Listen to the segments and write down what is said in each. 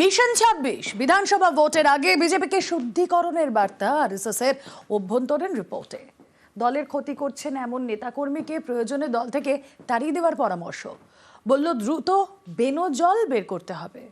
Mission ছাব্বিশ, বিধানসভা ভোটের আগে বিজেপিকে শুদ্ধিকরণের বার্তা আরএসএসের অভ্যন্তরীণ রিপোর্টে। দলের ক্ষতি করছেন এমন নেতাকর্মীকে প্রয়োজনে দল থেকে তাড়িয়ে দেওয়ার পরামর্শ। বলল, দ্রুত বেনো জল বের করতে হবে।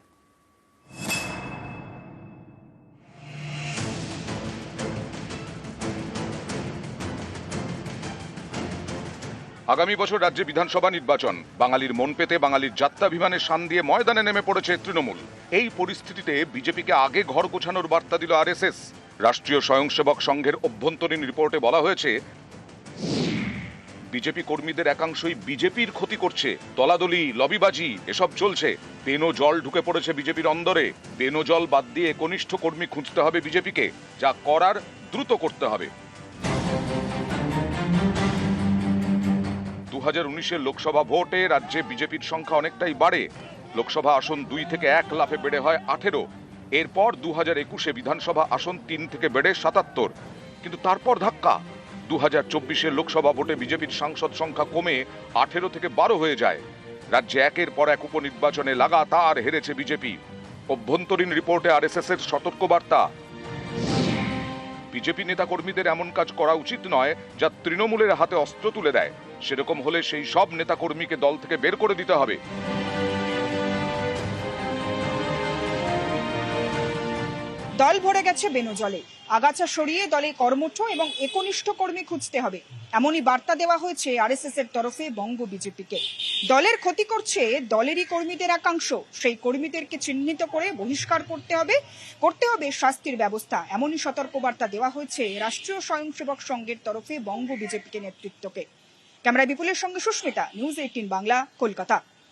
আগামী বছর রাজ্যে বিধানসভা নির্বাচন। বাঙালির মন পেতে বাঙালির যাত্রাভিমানের শান দিয়ে ময়দানে নেমে পড়েছে তৃণমূল। এই পরিস্থিতিতে বিজেপিকে আগে ঘর গোছানোর বার্তা দিল আরএসএস। রাষ্ট্রীয় স্বয়ংসেবক সংঘের অভ্যন্তরীণ রিপোর্টে বলা হয়েছে, বিজেপি কর্মীদের একাংশই বিজেপির ক্ষতি করছে। দলাদলি লবিবাজি, এসব চলছে। পেনো জল ঢুকে পড়েছে বিজেপির অন্দরে। পেনো জল বাদ দিয়ে কনিষ্ঠ কর্মী খুঁজতে হবে বিজেপিকে। যা করার দ্রুত করতে হবে। হাজার উনিশের লোকসভা ভোটে রাজ্যে বিজেপির সংখ্যা অনেকটাই বাড়ে। লোকসভা আসন দুই থেকে এক লাফে বেড়ে হয় আঠেরো। এরপর দু হাজার একুশে বিধানসভা আসন তিন থেকে বেড়ে সাতাত্তর। কিন্তু তারপর ধাক্কা। দু হাজার চব্বিশের লোকসভা ভোটে বিজেপির সাংসদ সংখ্যা কমে আঠেরো থেকে বারো হয়ে যায়। রাজ্যে একের পর এক উপনির্বাচনে লাগাতার হেরেছে বিজেপি। অভ্যন্তরীণ রিপোর্টে আরএসএস এর সতর্কবার্তা। বিজেপি নেতাকর্মীদের এমন কাজ করা উচিত নয় যা তৃণমূলের হাতে অস্ত্র তুলে দেয়। সেরকম হলে সেই সব নেতাকর্মীকে দল থেকে বের করে দিতে হবে। দল ভরে গেছে বেনো জলে। আগাছা সরিয়ে দলে কর্মঠ এবং একনিষ্ঠ কর্মী খুঁজতে হবে। এমনই বার্তা দেওয়া হয়েছে আরএসএস এর তরফে বঙ্গ বিজেপিকে। দলের ক্ষতি করছে দলেরই কর্মীদের একাংশ। সেই কর্মীদেরকে চিহ্নিত করে বহিষ্কার করতে হবে করতে হবে শাস্তির ব্যবস্থা। এমনই সতর্কবার্তা দেওয়া হয়েছে রাষ্ট্রীয় স্বয়ংসেবক সংঘের তরফে বঙ্গ বিজেপিকে নেতৃত্বকে। ক্যামেরা বিপুলের সঙ্গে সুস্মিতা, নিউজ এইটিন বাংলা, কলকাতা।